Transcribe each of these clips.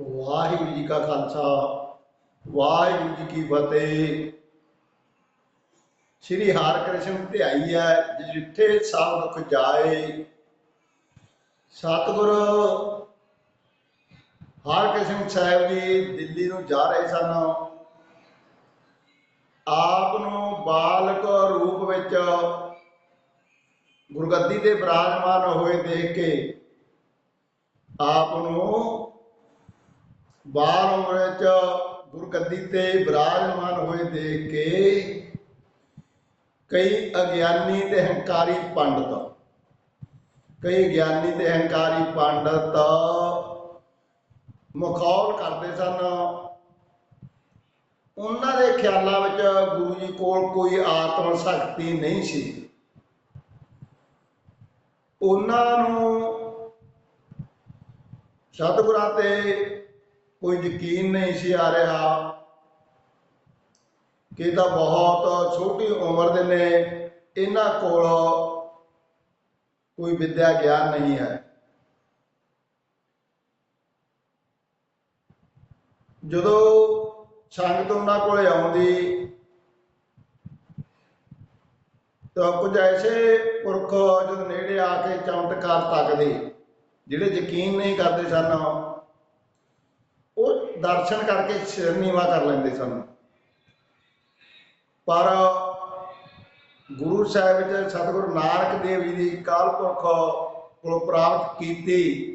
ਵਾਹਿਗੁਰੂ ਜੀ ਕਾ ਖਾਲਸਾ, ਵਾਹਿਗੁਰੂ ਜੀ ਕੀ ਫਤਿਹ। ਸ੍ਰੀ ਹਰਿਕ੍ਰਿਸ਼ਨ ਧਿਆਈ ਹੈ, ਜਿੱਥੇ ਸਭ ਦੁੱਖ ਜਾਏ। ਸਤਿਗੁਰ ਹਰਿਕ੍ਰਿਸ਼ਨ ਸਾਹਿਬ ਜੀ ਦਿੱਲੀ ਨੂੰ ਜਾ ਰਹੇ ਸਨ। ਆਪ ਨੂੰ ਬਾਲਕ ਰੂਪ ਵਿੱਚ ਗੁਰਗੱਦੀ ਦੇ ਬਰਾਜਮਾਨ ਹੋਏ ਦੇਖ ਕੇ ਆਪ ਨੂੰ ਬਾਲ ਉਮਰ ਵਿੱਚ ਗੁਰਗੱਦੀ ਤੇ ਵਿਰਾਜਮਾਨ ਹੋਏ ਦੇਖ ਕੇ ਕਈ ਅਗਿਆਨੀ ਤੇ ਹੰਕਾਰੀ ਪੰਡਤ, ਕਈ ਗਿਆਨੀ ਤੇ ਹੰਕਾਰੀ ਪੰਡਤ ਮਖੌਲ ਕਰਦੇ ਸਨ। ਉਹਨਾਂ ਦੇ ਖਿਆਲਾਂ ਵਿੱਚ ਗੁਰੂ ਜੀ ਕੋਲ ਕੋਈ ਆਤਮ ਸ਼ਕਤੀ ਨਹੀਂ ਸੀ। ਉਹਨਾਂ ਨੂੰ ਸਤਿਗੁਰਾਂ ਤੇ ਕੋਈ ਯਕੀਨ ਨਹੀਂ ਸੀ ਆ ਰਿਹਾ। ਕਿ ਤਾਂ ਬਹੁਤ ਛੋਟੀ ਉਮਰ ਦੇ ਨੇ, ਇਹਨਾਂ ਕੋਲ ਕੋਈ ਵਿਦਿਆ ਗਿਆਨ ਨਹੀਂ ਹੈ। ਜਦੋਂ ਸੰਗਤ ਉਹਨਾਂ ਕੋਲੇ ਆਉਂਦੀ, ਤਾਂ ਕੁਝ ਐਸੇ ਪੁਰਖ ਜਦੋਂ ਨੇੜੇ ਆ ਕੇ ਚਮਤਕਾਰ ਤੱਕਦੇ, ਜਿਹੜੇ ਯਕੀਨ ਨਹੀਂ ਕਰਦੇ ਸਨ ਦਰਸ਼ਨ ਕਰਕੇ ਸਿਰ ਨੀਵਾ ਕਰ ਲੈਂਦੇ ਸਨ। ਪਰ ਗੁਰੂ ਸਾਹਿਬ ਜੀ ਸਤਿਗੁਰੂ ਨਾਨਕ ਦੇਵ ਜੀ ਦੀ ਕਾਲ ਪੁਰਖ ਕੋਲ ਪ੍ਰਾਪਤ ਕੀਤੀ।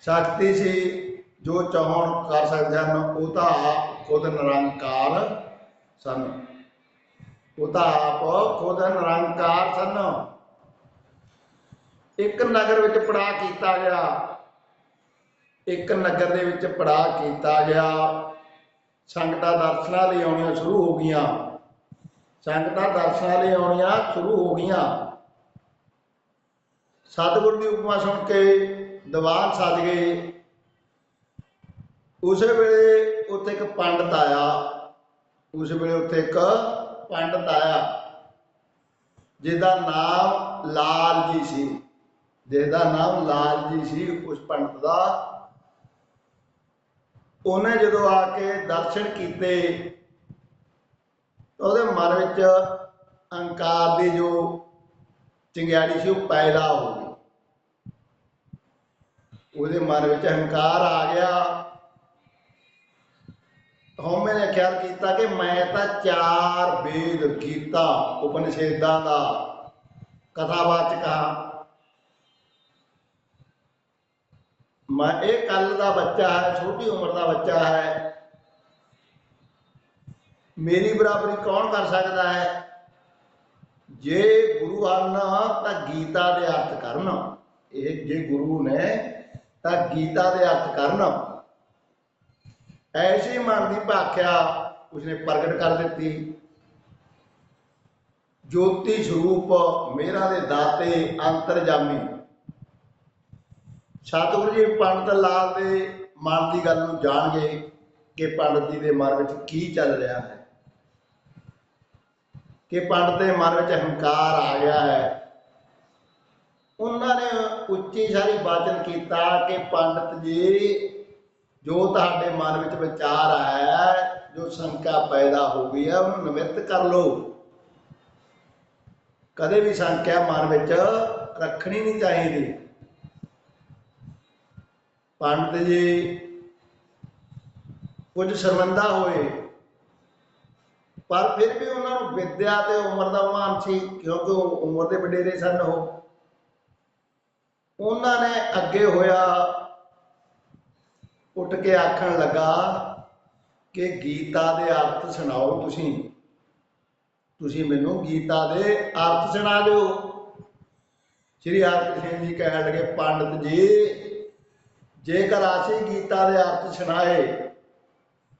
ਸ਼ਕਤੀ ਸੀ, ਜੋ ਚਾਹਣ ਕਰ ਸਕਦੇ ਹਨ, ਉਹ ਤਾਂ ਆਪ ਖੁਦ ਨਿਰੰਕਾਰ ਸਨ। ਉਹ ਤਾਂ ਆਪ ਖੁਦ ਨਿਰੰਕਾਰ ਸਨ। ਇੱਕ ਨਗਰ ਵਿੱਚ ਪੜਾ ਕੀਤਾ ਗਿਆ। ਇੱਕ ਨਗਰ ਦੇ ਵਿੱਚ ਪੜਾਅ ਕੀਤਾ ਗਿਆ। ਸੰਗਤਾਂ ਦਰਸ਼ਨਾਂ ਲਈ ਆਉਣੀਆਂ ਸ਼ੁਰੂ ਹੋ ਗਈਆਂ। ਸੰਗਤਾਂ ਦਰਸ਼ਨਾਂ ਲਈ ਆਉਣੀਆਂ ਸ਼ੁਰੂ ਹੋ ਗਈਆਂ। ਸਤਿਗੁਰ ਦੀ ਉਪਮਾ ਸੁਣ ਕੇ ਦੀਵਾਨ ਸਜ ਗਏ। ਉਸੇ ਵੇਲੇ ਉੱਥੇ ਇੱਕ ਪੰਡਤ ਆਇਆ। ਉਸ ਵੇਲੇ ਉੱਥੇ ਇੱਕ ਪੰਡਤ ਆਇਆ, ਜਿਹਦਾ ਨਾਮ ਲਾਲ ਜੀ ਸੀ। ਜਿਹਦਾ ਨਾਮ ਲਾਲ ਜੀ ਸੀ, ਉਸ ਪੰਡਤ ਦਾ ਉਹਨੇ ਜਦੋਂ ਆ ਕੇ ਦਰਸ਼ਨ ਕੀਤੇ ਉਹਦੇ ਮਨ ਵਿੱਚ ਅਹੰਕਾਰ ਦੀ ਜੋ ਚਿੰਗਿਆੜੀ ਸੀ, ਉਹ ਪੈਦਾ ਹੋ ਗਈ। ਉਹਦੇ ਮਨ ਵਿੱਚ ਹੰਕਾਰ ਆ ਗਿਆ। ਹਉਮੈ ਨੇ ਖਿਆਲ ਕੀਤਾ ਕਿ ਮੈਂ ਤਾਂ ਚਾਰ ਵੇਦ ਗੀਤਾ, ਉਪਨਿਸ਼ੇਦਾਂ ਦਾ ਕਥਾਵਾਚਕ ਹਾਂ। ਮੈਂ ਇਹ ਕੱਲ ਦਾ ਬੱਚਾ ਹੈ, ਛੋਟੀ ਉਮਰ ਦਾ ਬੱਚਾ ਹੈ। ਮੇਰੀ ਬਰਾਬਰੀ ਕੌਣ ਕਰ ਸਕਦਾ ਹੈ? ਜੇ ਗੁਰੂ ਹਨ ਤਾਂ ਗੀਤਾ ਦੇ ਅਰਥ ਕਰਨ, ਇਹ ਜੇ ਗੁਰੂ ਨੇ ਤਾਂ ਗੀਤਾ ਦੇ ਅਰਥ ਕਰਨ। ਐਸੀ ਮਨ ਦੀ ਭਾਖਿਆ ਉਸਨੇ ਪ੍ਰਗਟ ਕਰ ਦਿੱਤੀ। ਜੋਤੀ ਸਰੂਪ ਮੇਰਾ ਦੇ ਦਾਤੇ ਅੰਤਰਜਾਮੀ। ਸਤਿਗੁਰੂ ਜੀ, ਪੰਡਤ ਲਾਲ ਦੇ ਮਨ ਦੀ ਗੱਲ ਨੂੰ ਜਾਣ ਗਏ ਕਿ ਪੰਡਤ ਜੀ ਦੇ ਮਨ ਵਿੱਚ ਕੀ ਚੱਲ ਰਿਹਾ ਹੈ। ਕਿ ਪੰਡਤ ਦੇ ਮਨ ਵਿੱਚ ਹੰਕਾਰ ਆ ਗਿਆ ਹੈ। ਉਹਨਾਂ ਨੇ ਉੱਚੀ ਸਾਰੀ ਬਾਚਨ ਕੀਤਾ ਕਿ ਪੰਡਤ ਜੀ, ਜੋ ਤੁਹਾਡੇ ਮਨ ਵਿੱਚ ਵਿਚਾਰ ਆਇਆ ਹੈ, ਜੋ ਸ਼ੰਕਾ ਪੈਦਾ ਹੋ ਗਈ ਹੈ, ਉਹਨੂੰ ਨਿਵਰਤ ਕਰ ਲਓ। ਕਦੇ ਵੀ ਸ਼ੰਕਾ ਮਨ ਵਿੱਚ ਰੱਖਣੀ ਨਹੀਂ ਚਾਹੀਦੀ। ਪੰਡਤ ਜੀ, ਕੁਝ ਸ਼ਰਮੰਦਾ ਹੋਏ। ਪਰ ਫਿਰ ਵੀ ਉਹਨਾਂ ਨੂੰ ਵਿਦਿਆ ਤੇ ਉਮਰ ਦਾ ਮਾਨ ਸੀ, ਕਿਉਂਕਿ ਉਹ ਉਮਰ ਦੇ ਵਡੇਰੇ ਸਨ ਉਹ। ਉਹਨਾਂ ਨੇ ਅੱਗੇ ਹੋਇਆ, ਉੱਠ ਕੇ ਆਖਣ ਲੱਗਾ ਕਿ ਗੀਤਾ ਦੇ ਅਰਥ ਸੁਣਾਓ ਤੁਸੀਂ। ਤੁਸੀਂ ਮੈਨੂੰ ਗੀਤਾ ਦੇ ਅਰਥ ਸੁਣਾ ਦਿਓ। ਸ੍ਰੀ ਹਰਿਕ੍ਰਿਸ਼ਨ ਜੀ ਕਹਿਣ ਲੱਗੇ, ਪੰਡਤ ਜੀ ਜੇਕਰ ਅਸੀਂ ਗੀਤਾ ਦੇ ਅਰਥ ਸੁਣਾਏ,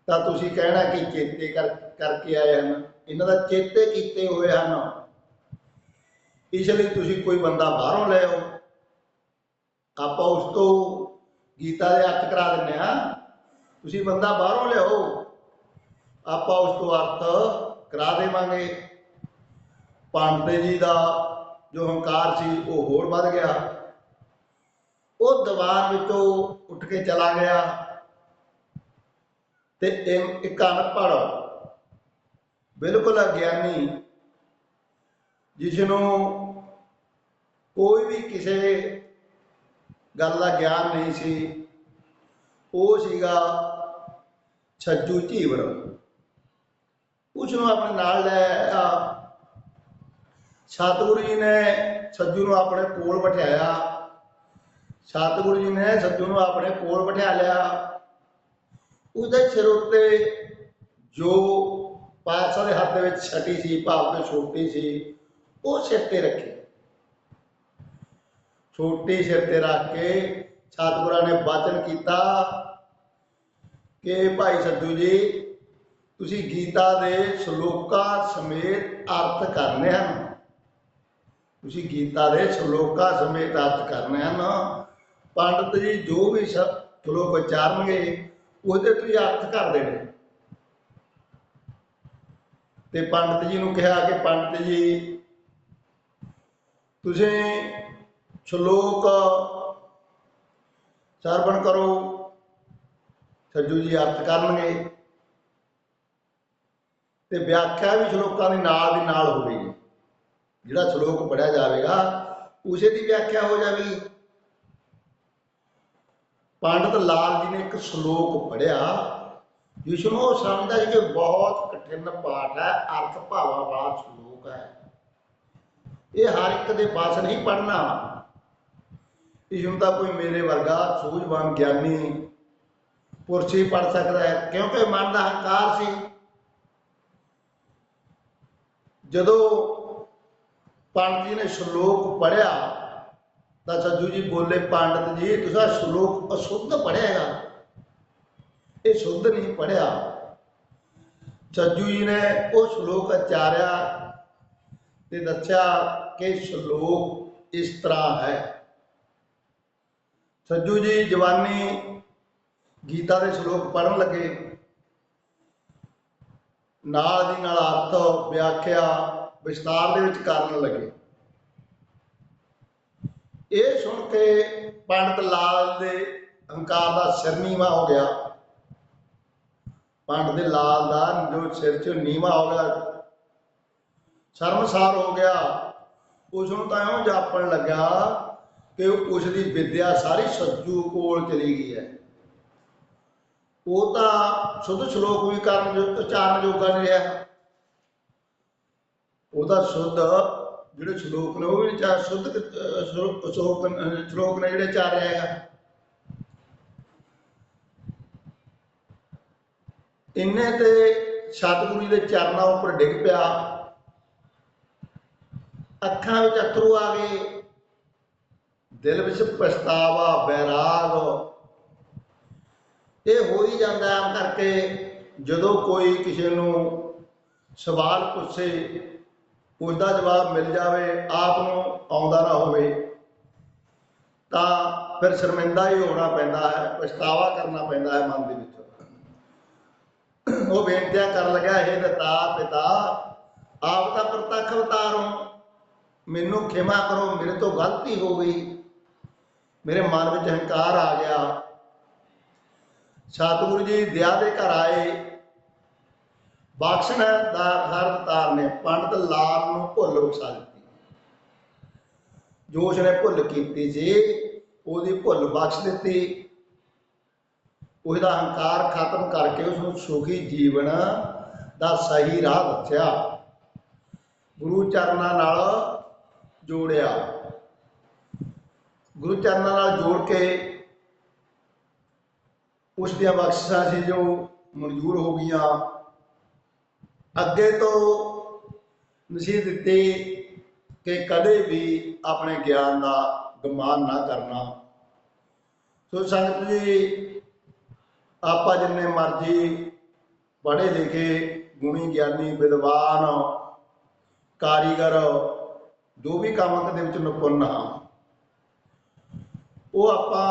ਤਾਂ ਤੁਸੀਂ ਕਹਿਣਾ ਕਿ ਚੇਤੇ ਕਰ, ਕਰਕੇ ਆਏ ਹਨ। ਇਹਨਾਂ ਦਾ ਚੇਤੇ ਕੀਤੇ ਹੋਏ ਹਨ। ਇਸ ਲਈ ਤੁਸੀਂ ਕੋਈ ਬੰਦਾ ਬਾਹਰੋਂ ਲੈ ਆਓ। ਆਪਾਂ ਉਸ ਤੋਂ ਗੀਤਾ ਦੇ ਅਰਥ ਕਰਾ ਦਿੰਨੇ ਆ ਤੁਸੀਂ ਬੰਦਾ ਬਾਹਰੋਂ ਲਿਆਓ ਆਪਾਂ ਉਸ ਤੋਂ ਅਰਥ ਕਰਾ ਦੇਵਾਂਗੇ। ਪਾਂਡੇ ਜੀ ਦਾ ਜੋ ਹੰਕਾਰ ਸੀ, ਉਹ ਹੋਰ ਵੱਧ ਗਿਆ। ਉਹ ਦੀਵਾਰ ਵਿੱਚੋਂ ਉੱਠ ਕੇ ਚਲਾ ਗਿਆ ਤੇ ਇੱਕ ਅਨਪੜ੍ਹ ਬਿਲਕੁਲ ਅਗਿਆਨੀ ਜਿਸ ਨੂੰ ਕੋਈ ਵੀ ਕਿਸੇ ਗੱਲ ਦਾ ਗਿਆਨ ਨਹੀਂ ਸੀ, ਉਹ ਸੀਗਾ ਛੱਜੂ ਝੀਵੜ। ਉਸ ਨੂੰ ਆਪਣੇ ਨਾਲ ਲੈ ਆ। ਸਤਿਗੁਰੂ ਜੀ ਨੇ ਛੱਜੂ ਨੂੰ ਆਪਣੇ ਕੋਲ ਬਿਠਾਇਆ। ਸਤਿਗੁਰੂ ਜੀ ਨੇ ਸੱਜੂ ਨੂੰ ਆਪਣੇ ਕੋਲ ਬਿਠਾ ਲਿਆ। ਉਹਦੇ ਸਿਰ ਉੱਤੇ ਜੋ ਪਾਤਸ਼ਾਹ ਦੇ ਹੱਥ ਦੇ ਵਿੱਚ ਛਟੀ ਸੀ, ਭਾਵ ਤੇ ਛੋਟੀ ਸੀ, ਉਹ ਸਿਰ ਤੇ ਰੱਖੀ। ਛੋਟੀ ਸਿਰ ਤੇ ਰੱਖ ਕੇ ਸਤਿਗੁਰਾਂ ਨੇ ਵਾਚਨ ਕੀਤਾ ਕਿ ਭਾਈ ਸੱਜੂ ਜੀ, ਤੁਸੀਂ ਗੀਤਾ ਦੇ ਸ਼ਲੋਕਾਂ ਸਮੇਤ ਅਰਥ ਕਰਨੇ ਹਨ। ਤੁਸੀਂ ਗੀਤਾ ਦੇ ਸ਼ਲੋਕਾਂ ਸਮੇਤ ਅਰਥ ਕਰਨੇ ਹਨ। ਪੰਡਤ ਜੀ ਜੋ ਵੀ ਸ਼ਲੋਕ ਉਚਾਰਨਗੇ ਉਹਦੇ ਤੁਸੀਂ ਅਰਥ ਕਰ ਦੇਣੇ ਤੇ ਪੰਡਤ ਜੀ ਨੂੰ ਕਿਹਾ ਕਿ ਪੰਡਤ ਜੀ, ਤੁਸੀਂ ਸ਼ਲੋਕ ਸਰਵਣ ਕਰੋ। ਸੱਜੂ ਜੀ ਅਰਥ ਕਰਨਗੇ। ਤੇ ਵਿਆਖਿਆ ਵੀ ਸ਼ਲੋਕਾਂ ਦੇ ਨਾਲ ਦੀ ਨਾਲ ਹੋਵੇਗੀ। ਜਿਹੜਾ ਸ਼ਲੋਕ ਪੜਿਆ ਜਾਵੇਗਾ, ਉਸੇ ਦੀ ਵਿਆਖਿਆ ਹੋ ਜਾਵੇਗੀ। ਪੰਡਤ ਲਾਲ ਜੀ ਨੇ ਇੱਕ ਸ਼ਲੋਕ ਪੜਿਆ ਜਿਸ ਨੂੰ ਉਹ ਸਮਝਦਾ ਸੀ ਕਿ ਬਹੁਤ ਕਠਿਨ ਪਾਠ ਹੈ, ਅਰਥ ਭਾਵਾਂ ਵਾਲਾ ਸ਼ਲੋਕ ਹੈ। ਇਹ ਹਰ ਇੱਕ ਦੇ ਪਾਸ ਨਹੀਂ ਪੜਨਾ ਇਸ ਨੂੰ ਤਾਂ ਕੋਈ ਮੇਰੇ ਵਰਗਾ ਸੂਝਵਾਨ ਗਿਆਨੀ ਪੁਰਸ਼ ਹੀ ਪੜ ਸਕਦਾ ਹੈ, ਕਿਉਂਕਿ ਮਨ ਦਾ ਹੰਕਾਰ ਸੀ। ਜਦੋਂ ਪੰਡਤ ਜੀ ਨੇ ਸ਼ਲੋਕ ਪੜਿਆ ਤਾਂ ਸੱਜੂ ਜੀ ਬੋਲੇ, ਪੰਡਤ ਜੀ, ਤੁਸੀਂ ਸ਼ਲੋਕ ਅਸ਼ੁੱਧ ਪੜਿਆਗਾ ਇਹ ਸ਼ੁੱਧ ਨਹੀਂ ਪੜਿਆ ਸੱਜੂ ਜੀ ਨੇ ਉਹ ਸ਼ਲੋਕ ਉਚਾਰਿਆ ਤੇ ਦੱਸਿਆ ਕਿ ਸ਼ਲੋਕ ਇਸ ਤਰ੍ਹਾਂ ਹੈ। ਸੱਜੂ ਜੀ ਜਵਾਨੀ ਗੀਤਾ ਦੇ ਸ਼ਲੋਕ ਪੜਨ ਲੱਗੇ। ਨਾਲ ਦੀ ਨਾਲ ਅਰਥ ਵਿਆਖਿਆ ਵਿਸਤਾਰ ਦੇ ਵਿੱਚ ਕਰਨ ਲੱਗੇ। ਇਹ ਸੁਣ ਕੇ ਪੰਡਤ ਲਾਲ ਦੇ ਹੰਕਾਰ ਦਾ ਸਿਰ ਨੀਵਾ ਹੋ ਗਿਆ। ਪੰਡਤ ਦੇ ਲਾਲ ਦਾ ਜੋ ਸਿਰ 'ਚ ਨੀਵਾ ਹੋ ਗਿਆ। ਸ਼ਰਮਸਾਰ ਹੋ ਗਿਆ। ਉਸ ਨੂੰ ਤਾਂ ਇਉਂ ਜਾਪਣ ਲੱਗਾ ਕਿ ਉਸ ਦੀ ਵਿਦਿਆ ਸਾਰੀ ਸੱਜੂ ਕੋਲ ਚਲੀ ਗਈ ਹੈ। ਉਹ ਤਾਂ ਸ਼ੁੱਧ ਸ਼ਲੋਕ ਵੀ ਕਰਨ ਜੋ ਉਚਾਰਨ ਜੋਗਾ ਨਹੀਂ ਰਿਹਾ। ਉਹਦਾ ਸ਼ੁੱਧ ਜਿਹੜੇ ਸ਼ਲੋਕ ਨੇ, ਉਹ ਵੀ ਚਾਰ ਸ਼ੁੱਧ ਸ਼ਲੋਕ ਸ਼ਲੋਕ ਨੇ ਜਿਹੜੇ ਚਾਰ ਹੈਗਾ ਇੰਨੇ ਤੇ ਸਤਿਗੁਰੂ ਦੇ ਚਰਨਾਂ ਉੱਪਰ ਡਿੱਗ ਪਿਆ। ਅੱਖਾਂ ਵਿੱਚ ਅਥਰੂ ਆ ਗਏ। ਦਿਲ ਵਿੱਚ ਪਛਤਾਵਾ, ਬੈਰਾਗ। ਇਹ ਹੋ ਹੀ ਜਾਂਦਾ ਹੈ ਆਮ ਕਰਕੇ ਜਦੋਂ ਕੋਈ ਕਿਸੇ ਨੂੰ ਸਵਾਲ ਪੁੱਛੇ ਉਸ ਦਾ ਜਵਾਬ ਮਿਲ ਜਾਵੇ, ਆਪ ਨੂੰ ਆਉਂਦਾ ਨਾ ਹੋਵੇ, ਤਾਂ ਫਿਰ ਸ਼ਰਮਿੰਦਾ ਹੀ ਹੋਣਾ ਪੈਂਦਾ ਹੈ, ਪਛਤਾਵਾ ਕਰਨਾ ਪੈਂਦਾ ਹੈ ਮਨ ਦੇ ਵਿੱਚ। ਉਹ ਬੇਨਤੀਆਂ ਕਰਨ ਲੱਗਾ ਇਹ ਦਤਾ ਪਿਤਾ, ਆਪ ਦਾ ਪ੍ਰਤੱਖ ਅਵਤਾਰ ਹੋ। ਮੈਨੂੰ ਖਿਮਾ ਕਰੋ, ਮੇਰੇ ਤੋਂ ਗਲਤੀ ਹੋ ਗਈ। ਮੇਰੇ ਮਨ ਵਿੱਚ ਹੰਕਾਰ ਆ ਗਿਆ। ਸਤਿਗੁਰੂ ਜੀ ਦਇਆ ਦੇ ਘਰ ਆਏ। ਬਖਸ਼ਣ ਦਾ ਹਰ ਤਾਰ ਨੇ, ਪੰਡਤ ਲਾਲ ਨੂੰ ਭੁੱਲ ਬਖਸ਼ਾ ਦਿੱਤੀ। ਜੋ ਉਸਨੇ ਭੁੱਲ ਕੀਤੀ ਸੀ, ਉਹਦੀ ਭੁੱਲ ਬਖਸ਼ ਦਿੱਤੀ। ਉਹਦਾ ਹੰਕਾਰ ਖਤਮ ਕਰਕੇ ਉਸ ਨੂੰ ਸੁਖੀ ਜੀਵਨ ਦਾ ਸਹੀ ਰਾਹ ਦੱਸਿਆ। ਗੁਰੂ ਚਰਨਾਂ ਨਾਲ ਜੋੜਿਆ। ਗੁਰੂ ਚਰਨਾਂ ਨਾਲ ਜੋੜ ਕੇ ਉਸ ਦੀਆਂ ਬਖਸ਼ਿਸ਼ਾਂ ਸੀ ਜੋ ਮਨਜ਼ੂਰ ਹੋ ਗਈਆਂ। ਅੱਗੇ ਤੋਂ ਨਸੀਹਤ ਦਿੱਤੀ ਕਿ ਕਦੇ ਵੀ ਆਪਣੇ ਗਿਆਨ ਦਾ ਗਮਾਨ ਨਾ ਕਰਨਾ। ਸੋ ਸੰਗਤ ਜੀ, ਆਪਾਂ ਜਿੰਨੇ ਮਰਜ਼ੀ ਪੜ੍ਹੇ ਲਿਖੇ, ਗੁਣੀ ਗਿਆਨੀ, ਵਿਦਵਾਨ, ਕਾਰੀਗਰ, ਜੋ ਵੀ ਕੰਮ ਦੇ ਵਿੱਚ ਨਿਪੁੰਨ ਹਾਂ, ਉਹ ਆਪਾਂ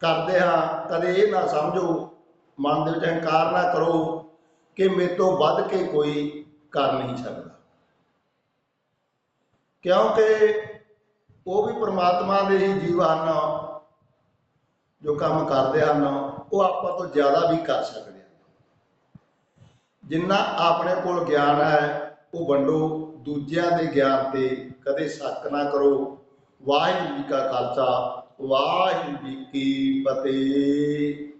ਕਰਦੇ ਹਾਂ। ਕਦੇ ਇਹ ਨਾ ਸਮਝੋ, ਮਨ ਦੇ ਵਿੱਚ ਹੰਕਾਰ ਨਾ ਕਰੋ। ਕਿ ਮੇਰੇ ਤੋਂ ਵੱਧ ਕੇ ਕੋਈ ਕਰ ਨਹੀਂ ਸਕਦਾ। ਕਿਉਂਕਿ ਉਹ ਵੀ ਪ੍ਰਮਾਤਮਾ ਦੇ ਹੀ ਜੀਵ ਹਨ, ਜੋ ਕੰਮ ਕਰਦੇ ਹਨ, ਉਹ ਆਪਾਂ ਤੋਂ ਜ਼ਿਆਦਾ ਵੀ ਕਰ ਸਕਦੇ ਹਨ। ਜਿੰਨਾ ਆਪਣੇ ਕੋਲ ਗਿਆਨ ਹੈ, ਉਹ ਵੰਡੋ, ਦੂਜਿਆਂ ਦੇ ਗਿਆਨ ਤੇ ਕਦੇ ਸ਼ੱਕ ਨਾ ਕਰੋ। ਵਾਹਿਗੁਰੂ ਜੀ ਕਾ ਖਾਲਸਾ, ਵਾਹਿਗੁਰੂ ਜੀ ਕੀ ਫਤਿਹ।